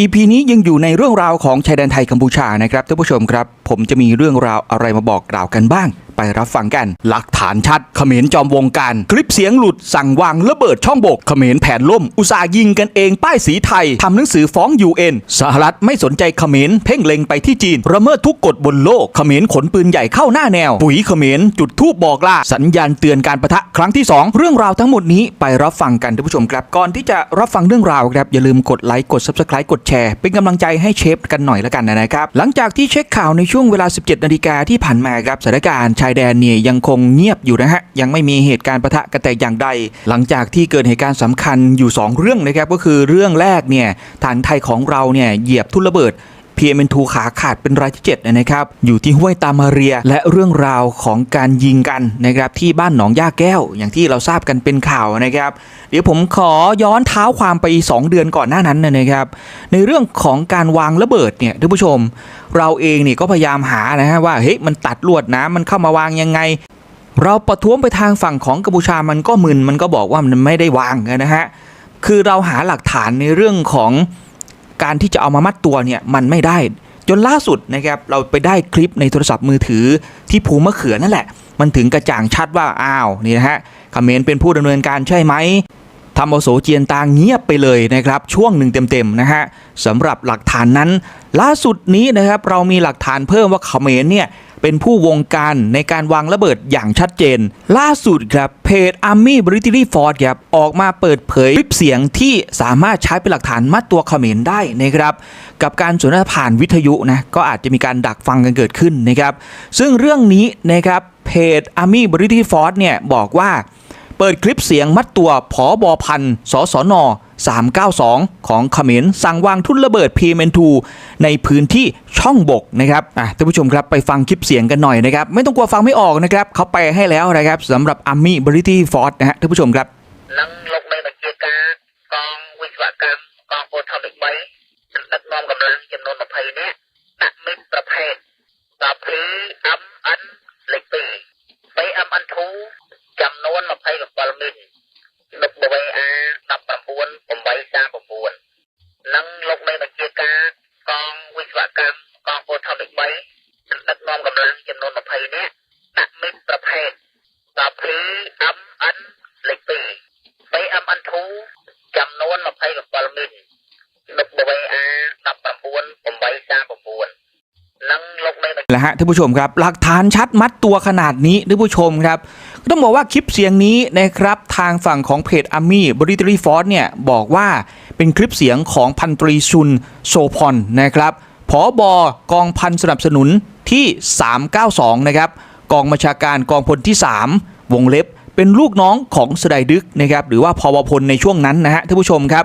อีพีนี้ยังอยู่ในเรื่องราวของชายแดนไทยกัมพูชานะครับท่านผู้ชมครับ ผมจะมีเรื่องราวอะไรมาบอกกล่าวกันบ้าง ไปรับฟังกัน หลักฐานชัดเขมรจอมวงการ คลิปเสียงหลุดสั่งวางระเบิดช่องบกเขมรแผนล่ม อุตสาหยิงกันเองป้ายสีไทยทำหนังสือฟ้อง UN สหรัฐไม่สนใจเขมรเพ่งเล็งไปที่จีนระเมิดทุกกฎบนโลกเขมรขนปืนใหญ่เข้าหน้าแนว ปุ๋ยเขมรจุดทูบบอกลาสัญญาณเตือนการประทะครั้งที่ 2 เรื่องราวทั้งหมดนี้ไปรับฟังกันท่านผู้ชมครับก่อนที่จะรับฟังเรื่องราวครับอย่าลืมกดไลค์กด subscribe กดแชร์เป็นกำลังใจให้เชฟกันหน่อยแล้วกันนะครับหลังจากที่เช็คข่าวในช่วงเวลา 17 นาฬิกาที่ผ่านมาครับสถานการณ์ชายแดนเนี่ยยังคงเงียบอยู่นะฮะยังไม่มีเหตุการณ์ประทะกันแต่อย่างใด หลังจากที่เกิดเหตุการณ์สำคัญอยู่ 2 เรื่องนะครับก็คือเรื่องแรกเนี่ยฐานไทยของเราเนี่ยเหยียบทุ่นระเบิด PM2 ขาขาดเป็นรายที่ 7 นะครับ อยู่ที่ห้วยตามาเรียและเรื่องราวของการยิงกันนะครับที่บ้านหนองย่าแก้ว อย่างที่เราทราบกันเป็นข่าวนะครับ เดี๋ยวผมขอย้อนเท้าความไป 2 เดือนก่อนหน้านั้นนะครับ ในเรื่องของการวางระเบิดเนี่ยท่านผู้ชม เราเองเนี่ยก็พยายามหานะฮะว่าเฮ้ยมันตัดลวดน้ำมันเข้ามาวางยังไงเราประท้วงไปทางฝั่งของกัมพูชามันก็มึนมันก็บอกว่ามันไม่ได้วางนะฮะ คือเราหาหลักฐานในเรื่องของ การที่จะเอามามัดตัวเนี่ยมันไม่ได้ จนล่าสุดนะครับเราไปได้คลิปในโทรศัพท์มือถือที่ภูมะเขือนั่นแหละ มันถึงกระจ่างชัดว่าอ้าวนี่นะฮะเขมรเป็นผู้ดำเนินการใช่ไหมทำเอาโสเจียนตางเงียบไปเลยนะครับช่วงหนึ่งเต็มๆนะฮะสำหรับหลักฐานนั้น ล่าสุดนี้นะครับเรามีหลักฐานเพิ่มว่าเขมรเนี่ย เป็นผู้วงการในการวางระเบิดอย่างชัดเจน ล่าสุดครับเพจ Army Military Force ครับออกมาเปิดเผยคลิปเสียงที่สามารถใช้เป็นหลักฐานมัดตัวเขมรได้นะครับกับการสนทนาผ่านวิทยุนะก็อาจจะมีการดักฟังกันเกิดขึ้นนะครับซึ่งเรื่องนี้นะครับเพจ Army Military Force เนี่ยบอกว่า เปิดคลิปเสียงมัดตัวผอบอพันสสน 392 ของเขมรสั่งวางทุ่นระเบิด PM2 ในพื้นที่ช่องบกนะครับอะท่านผู้ชมครับไปฟังคลิปเสียงกันหน่อยนะครับ ไม่ต้องกลัวฟังไม่ออกนะครับเขาไปให้แล้วนะครับสำหรับ Army British ฟอร์ดนะฮะท่านผู้ชมครับนั่งลงในบัญชีการกองวิศวกรรมกองโพทอนิกไว้นักนองกำลังจำนวน20เนี้ยนักมิตรประเภทต่อพีอัม ចំនួន27មីល WA 19 839និងលោកមេបញ្ជា แล้วฮะท่านผู้ชมครับ หลักฐานชัดมัดตัวขนาดนี้ท่านผู้ชมครับก็ต้องบอกว่าคลิปเสียงนี้นะครับทางฝั่งของเพจ Army Military Force เนี่ยบอกว่าเป็นคลิปเสียงของพันตรีชุนโซพอนนะครับผอบอกองพันสนับสนุนที่ 392 นะครับ กองบัญชาการกองพลที่ 3 วงเล็บ เป็นลูกน้องของสไดดึกนะครับหรือว่าพวพลในช่วงนั้นนะฮะท่านผู้ชมครับ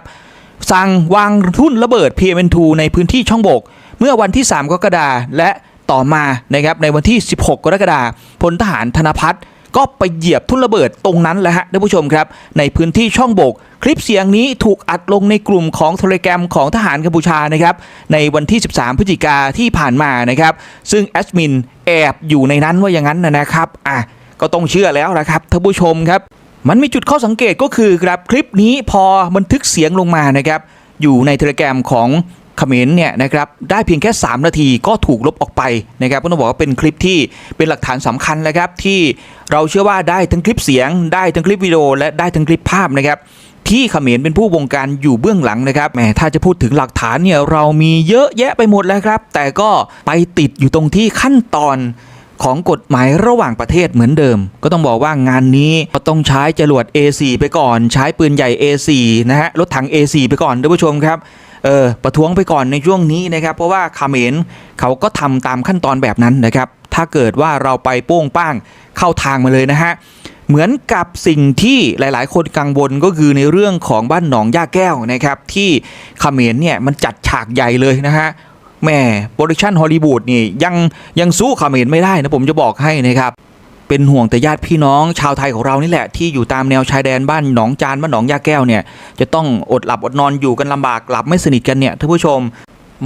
สั่งวางทุ่นระเบิด PM2 ในพื้นที่ช่องบก เมื่อวันที่ 3 กรกฎาและต่อมานะครับในวันที่ 16 กรกฎาพลทหารธนพัฒน์ก็ไปเหยียบทุ่นระเบิดตรงนั้นแหละฮะท่านผู้ชมครับ ในพื้นที่ช่องบก คลิปเสียงนี้ถูกอัดลงในกลุ่มของโทรแกรมของทหารกัมพูชานะครับในวันที่ 13 พฤศจิกาที่ผ่านมานะครับ ซึ่งแอดมินแอบอยู่ในนั้นว่าอย่างนั้นนะนะครับอะ ก็ต้องเชื่อแล้วนะครับท่านผู้ชมครับ มันมีจุดข้อสังเกตก็คือครับคลิปนี้พอบันทึกเสียงลงมานะครับ อยู่ในเทเลแกรมของเขมรเนี่ยนะครับได้เพียงแค่ 3 นาทีก็ถูกลบออกไปนะครับก็ต้องบอกว่าเป็นคลิปที่เป็นหลักฐานสำคัญนะครับที่เราเชื่อว่าได้ทั้งคลิปเสียง ได้ทั้งคลิปวิดีโอและได้ทั้งคลิปภาพนะครับที่เขมรเป็นผู้วงการอยู่เบื้องหลังนะครับแหมถ้าจะพูดถึงหลักฐานเนี่ยเรามีเยอะแยะไปหมดแล้วครับ แต่ก็ไปติดอยู่ตรงที่ขั้นตอน ของกฎหมายระหว่างประเทศเหมือนเดิม ก็ต้องบอกว่างานนี้ก็ต้องใช้จรวด A4 ไปก่อน ใช้ปืนใหญ่ A4 นะฮะรถถัง A4 ไปก่อนท่านผู้ชมครับเออประท้วงไปก่อนในช่วงนี้นะครับ เพราะว่าคาเมรเขาก็ทำตามขั้นตอนแบบนั้นนะครับ ถ้าเกิดว่าเราไปโป้งป้างเข้าทางมาเลยนะฮะเหมือนกับสิ่งที่หลายๆ คนกังวลก็คือในเรื่องของบ้านหนองย่าแก้วนะครับ ที่เขมรเนี่ยมันจัดฉากใหญ่เลยนะฮะ แม่โปรดักชันฮอลลีวูดนี่ยังยังสู้เขมรไม่ได้นะผมจะบอกให้นะครับเป็นห่วงแต่ญาติพี่น้องชาวไทยของเรานี่แหละที่อยู่ตามแนวชายแดนบ้านหนองจานบ้านหนองยาแก้วเนี่ยจะต้องอดหลับอดนอนอยู่กันลำบากหลับไม่สนิทกันเนี่ยท่านผู้ชม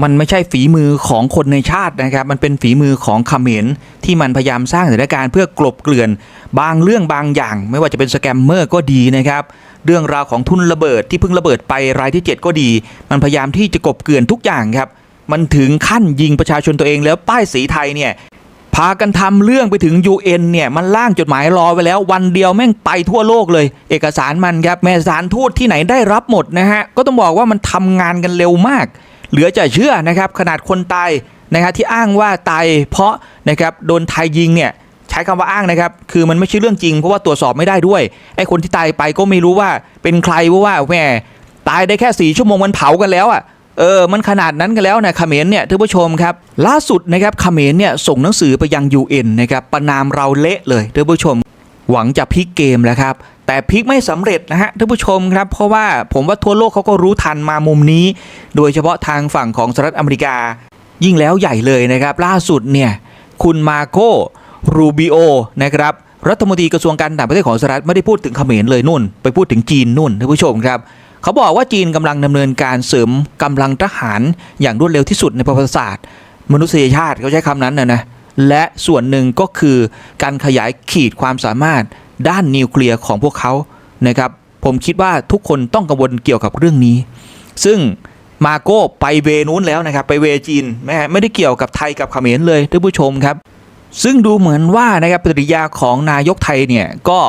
มันไม่ใช่ฝีมือของคนในชาตินะครับ มันเป็นฝีมือของเขมรที่มันพยายามสร้างสถานการณ์เพื่อกลบเกลื่อน บางเรื่องบางอย่าง ไม่ว่าจะเป็นสแกมเมอร์ก็ดีนะครับเรื่องราวของทุนระเบิดที่เพิ่งระเบิดไปรายที่ 7 ก็ดี มันพยายามที่จะกลบเกลื่อนทุกอย่างครับ มันถึงขั้นยิงประชาชนตัวเองแล้วป้ายสีไทยเนี่ยพากันทำเรื่องไปถึง UN เนี่ยมันล่างจดหมายรอไว้แล้ววันเดียวแม่งไปทั่วโลกเลย เอกสารมันครับแม่สารทูตที่ไหนได้รับหมดนะฮะก็ต้องบอกว่ามันทำงานกันเร็วมาก เหลือจะเชื่อนะครับขนาดคนตายนะฮะที่อ้างว่าตายเพราะนะครับโดนไทยยิงเนี่ยใช้คำว่าอ้างนะครับ คือมันไม่ใช่เรื่องจริงเพราะว่าตรวจสอบไม่ได้ด้วยไอ้คนที่ตายไปก็ไม่รู้ว่าเป็นใครเพราะว่าแหมตายได้แค่สี่ชั่วโมงมันเผากันแล้วอะ เออมันขนาดนั้นกันแล้วนะเขมรเนี่ยท่านผู้ชมครับล่าสุดนะครับเขมรเนี่ยส่งหนังสือไปยัง UN นะครับประนามเราเละเลยท่านผู้ชม หวังจะพลิกเกมแล้วครับแต่พลิกไม่สำเร็จนะฮะท่านผู้ชมครับ เพราะว่าผมว่าทั่วโลกเขาก็รู้ทันมามุมนี้ โดยเฉพาะทางฝั่งของสหรัฐอเมริกา ยิ่งแล้วใหญ่เลยนะครับ ล่าสุดเนี่ยคุณมาโกรูบิโอนะครับรัฐมนตรีกระทรวงการต่างประเทศของสหรัฐไม่ได้พูดถึงเขมรเลยนู่น ไปพูดถึงจีนนู่นท่านผู้ชมครับ เขาบอกว่าจีนกำลังดำเนินการเสริมกำลังทหารอย่างรวดเร็วที่สุดในประวัติศาสตร์ มนุษยชาติเขาใช้คำนั้นนะนะและส่วนหนึ่งก็คือการขยายขีดความสามารถด้านนิวเคลียร์ของพวกเขานะครับผมคิดว่าทุกคนต้องกังวลเกี่ยวกับเรื่องนี้ ซึ่งมาโก้ไปเวนู้นแล้วนะครับ ไปเวจีนไม่ไม่ได้เกี่ยวกับไทยกับเขมรเลยท่านผู้ชมครับ ซึ่งดูเหมือนว่านะครับปฏิกิริยาของนายกไทยเนี่ยก็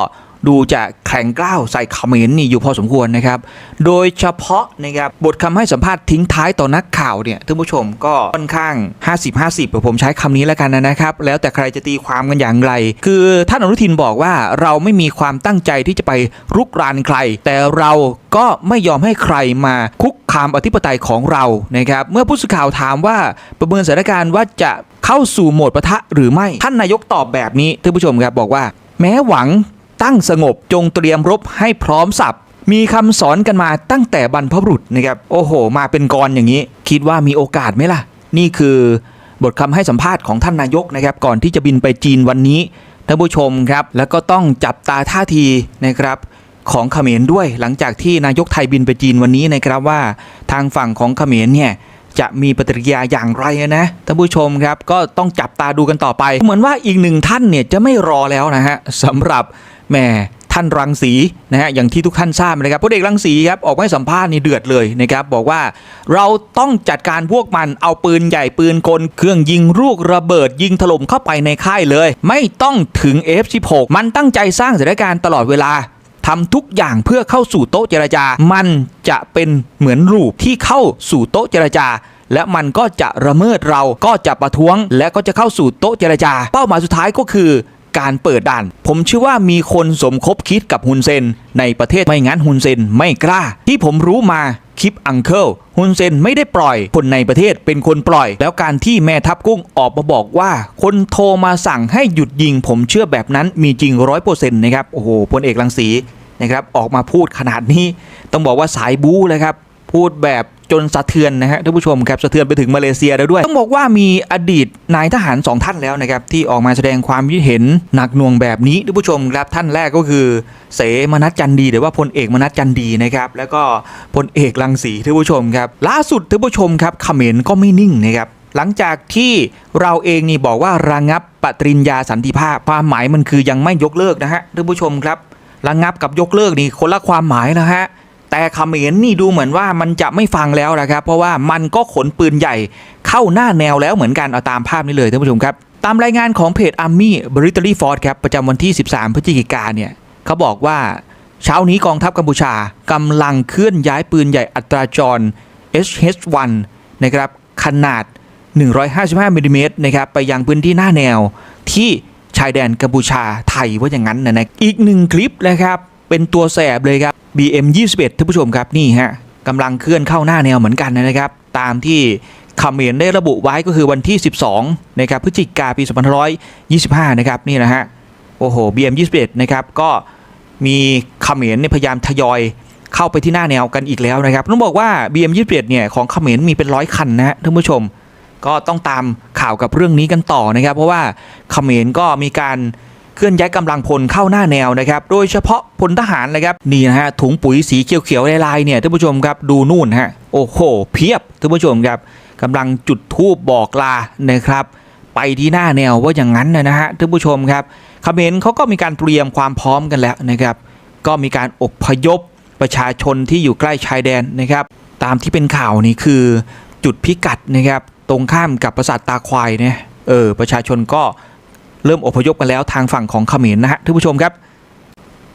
ดูจะแข็งกร้าวใส่เขมรนี่อยู่พอสมควรนะครับ โดยเฉพาะนะครับบทคำให้สัมภาษณ์ทิ้งท้ายต่อนักข่าวเนี่ยท่านผู้ชมก็ค่อนข้าง 50-50ผมใช้คำนี้แล้วกันนะครับ แล้วแต่ใครจะตีความกันอย่างไร คือท่านอนุทินบอกว่าเราไม่มีความตั้งใจที่จะไปรุกรานใคร แต่เราก็ไม่ยอมให้ใครมาคุกคามอธิปไตยของเรานะครับเมื่อผู้สื่อข่าวถามว่าประเมินสถานการณ์ว่าจะเข้าสู่โหมดปะทะหรือไม่ท่านนายกตอบแบบนี้ท่านผู้ชมครับบอกว่า แม้หวัง ตั้งสงบจงเตรียมรบให้พร้อมสับมีคำสอนกันมาตั้งแต่บรรพบุรุษนะครับโอ้โห มาเป็นกรอย่างนี้ คิดว่ามีโอกาสไหมล่ะ นี่คือบทคำให้สัมภาษณ์ของท่านนายกนะครับก่อนที่จะบินไปจีนวันนี้ท่านผู้ชมครับ แล้วก็ต้องจับตาท่าทีนะครับของเขมรด้วยหลังจากที่นายกไทยบินไปจีนวันนี้นะครับว่า ทางฝั่งของเขมรเนี่ยจะมีปฏิกิริยาอย่างไรนะท่านผู้ชมครับก็ต้องจับตาดูกันต่อไป เหมือนว่าอีกหนึ่งท่านเนี่ยจะไม่รอแล้วนะฮะสำหรับ แหม่ท่านรังสีนะฮะอย่างที่ทุกท่านทราบนะครับพลเอกรังสีครับออกมาให้สัมภาษณ์นี่เดือดเลยนะครับบอกว่าเราต้องจัดการพวกมันเอาปืนใหญ่ปืนกลเครื่องยิงลูกระเบิดยิงถล่มเข้าไปในค่ายเลย ไม่ต้องถึง F16 มันตั้งใจสร้างสถานการณ์ตลอดเวลาทำทุกอย่างเพื่อเข้าสู่โต๊ะเจรจา มันจะเป็นเหมือนรูปที่เข้าสู่โต๊ะเจรจา และมันก็จะระเมิดเราก็จะประท้วง และก็จะเข้าสู่โต๊ะเจรจา เป้าหมายสุดท้ายก็คือ การเปิดด่าน ผมเชื่อว่ามีคนสมคบคิดกับฮุนเซน ในประเทศไม่งั้นฮุนเซนไม่กล้า ที่ผมรู้มาคลิปอังเคิลฮุนเซนไม่ได้ปล่อย คนในประเทศเป็นคนปล่อย แล้วการที่แม่ทัพกุ้งออกมาบอกว่า คนโทรมาสั่งให้หยุดยิง ผมเชื่อแบบนั้นมีจริงร้อยเปอร์เซ็นต์นะครับ โอ้โหพลเอกรังสีนะครับออกมาพูดขนาดนี้ ต้องบอกว่าสายบู๊เลยครับ พูดแบบ จนสะเทือนนะฮะท่านผู้ชมครับสะเทือนไปถึงมาเลเซียแล้วด้วยต้องบอกว่ามีอดีตนายทหารสองท่านแล้วนะครับที่ออกมาแสดงความคิดเห็นหนักหน่วงแบบนี้ท่านผู้ชมครับท่านแรกก็คือ เสมนัสจันดีหรือว่าพลเอกมนัสจันดีนะครับแล้วก็พลเอกรังสีท่านผู้ชมครับล่าสุดท่านผู้ชมครับเขมรก็ไม่นิ่งนะครับหลังจากที่เราเองนี่บอกว่าระงับปฏิญญาสันติภาพความหมายมันคือยังไม่ยกเลิกนะฮะท่านผู้ชมครับระงับกับยกเลิกนี่คนละความหมายนะฮะ แต่เขมรนี่ดูเหมือนว่ามันจะไม่ฟังแล้วนะครับ เพราะว่ามันก็ขนปืนใหญ่เข้าหน้าแนวแล้วเหมือนกันเอาตามภาพนี้เลยท่านผู้ชมครับ ตามรายงานของเพจ Army b r i t a r y Force ครับประจำวันที่ 13 พฤศจิกาเนี่ยเขาบอกว่าเช้านี้กองทัพกัมพูชากำลังเคลื่อนย้ายปืนใหญ่อัตราจร HH1 นะครับขนาด 155มิลลิเมตรนะครับไปยังพื้นที่หน้าแนวที่ชายแดนกัมพูชาไทยว่าอย่างนั้นนะนะอีกหนึ่งคลิปนะครับ เป็นตัวแสบเลยครับ BM 21ท่านผู้ชมครับนี่ฮะกำลังเคลื่อนเข้าหน้าแนวเหมือนกันนะครับ ตามที่คำเขมรได้ระบุไว้ก็คือวันที่ 12นะครับพฤศจิกาปี2525 นะครับนี่นะฮะโอ้โห BM 21นะครับก็มีคำเขมรเนี่ยพยายามทยอยเข้าไปที่หน้าแนวกันอีกแล้วนะครับต้องบอกว่า BM 21เนี่ยของเขมรมีเป็นร้อยคันนะฮะท่านผู้ชม ก็ต้องตามข่าวกับเรื่องนี้กันต่อนะครับ เพราะว่าเขมรก็มีการ ลื่อนย้ายกำลังพลเข้าหน้าแนวนะครับโดยเฉพาะพลทหารเลยครับนี่นะฮะถุงปุ๋ยสีเขียวๆลายๆเนี่ยท่านผู้ชมครับดูนู่นฮะโอ้โหเพียบท่านผู้ชมครับกำลังจุดธูปบอกลานะครับ ไปที่หน้าแนวว่าอย่างนั้นนะนะฮะท่านผู้ชมครับเขมรเขาก็มีการเตรียมความพร้อมกันแล้วนะครับ ก็มีการอบพยพประชาชนที่อยู่ใกล้ชายแดนนะครับ ตามที่เป็นข่าวนี่คือจุดพิกัดนะครับ ตรงข้ามกับปราสาทตาควายเนี่ยเออประชาชนก็ เริ่มอพยพกันแล้วทางฝั่งของเขมรนะฮะท่านผู้ชมครับ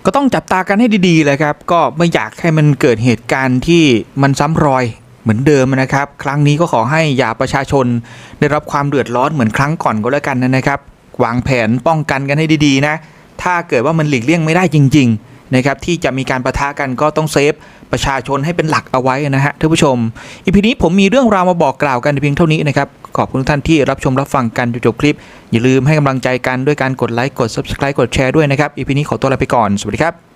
ก็ต้องจับตากันให้ดีๆเลยครับ ก็ไม่อยากให้มันเกิดเหตุการณ์ที่มันซ้ำรอยเหมือนเดิมนะครับ ครั้งนี้ก็ขอให้อย่าประชาชน ได้รับความเดือดร้อนเหมือนครั้งก่อนก็แล้วกันนะครับ วางแผนป้องกันกันให้ดีๆนะ ถ้าเกิดว่ามันหลีกเลี่ยงไม่ได้จริง ๆ นะครับที่จะมีการประทะกันก็ต้องเซฟประชาชนให้เป็นหลักเอาไว้นะฮะท่านผู้ชมอีพีนี้ผมมีเรื่องราวมาบอกกล่าวกันเพียงเท่านี้นะครับขอบคุณทุกท่านที่รับชมรับฟังกันจนจบคลิป อย่าลืมให้กำลังใจกันด้วยการกดไลค์กด subscribe กดแชร์ด้วยนะครับอีพีนี้ขอตัวลาไปก่อนสวัสดีครับ